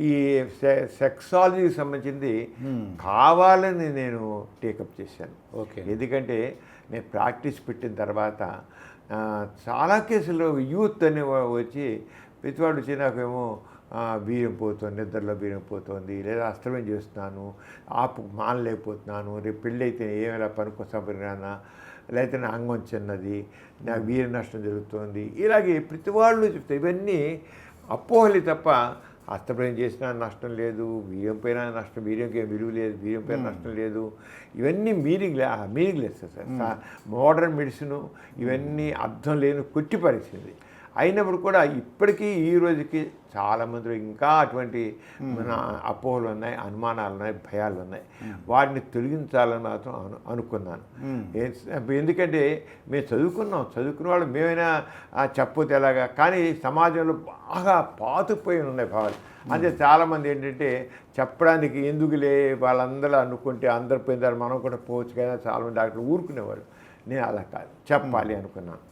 ఈ సె- సెక్సాలజీకి సంబంధించింది కావాలని నేను టేకప్ చేశాను. ఓకే. ఎందుకంటే నేను ప్రాక్టీస్ పెట్టిన తర్వాత చాలా కేసుల్లో యూత్ అని వచ్చి ప్రతివాడు వచ్చి నాకేమో వీర్యం పోతుంది నిద్రలో వీర్యం పోతుంది లేదా అస్తమయం చేస్తున్నాను ఆపు మానలేకపోతున్నాను రేపు పెళ్ళి అయితే ఏమైనా పనికొస్తానా లేకపోతే నా అంగం చిన్నది నా వీర నష్టం జరుగుతుంది ఇలాగే ప్రతి వాళ్ళు చెప్తే ఇవన్నీ అపోహలి తప్ప అస్తమయం చేసినా నష్టం లేదు వీర్యం పైన నష్టం వీర్యంకి ఏం విలువ లేదు వీర్యం పైన నష్టం లేదు. ఇవన్నీ మీనింగ్ లే మీనింగ్ లేదు సార్ మోడర్న్ మెడిసిన్ ఇవన్నీ అర్థం లేని కొట్టి పరిస్థితి. అయినప్పుడు కూడా ఇప్పటికీ ఈ రోజుకి చాలామందిలో ఇంకా అటువంటి మన అపోహలు ఉన్నాయి అనుమానాలు ఉన్నాయి భయాలు ఉన్నాయి. వాటిని తొలగించాలని మాత్రం అను అనుకున్నాను. ఎందుకంటే మేము చదువుకున్నాం చదువుకున్న వాళ్ళు మేమైనా చెప్పొద్దు ఎలాగా? కానీ సమాజంలో బాగా పాతుకుపోయి ఉన్నాయి భావాలు. అంటే చాలామంది ఏంటంటే చెప్పడానికి ఎందుకులే వాళ్ళందరూ అనుకుంటే అందరు పోయిన మనం కూడా పోవచ్చు కదా చాలామంది డాక్టర్లు ఊరుకునేవాళ్ళు నేను అలా కాదు చెప్పాలి అనుకున్నాను.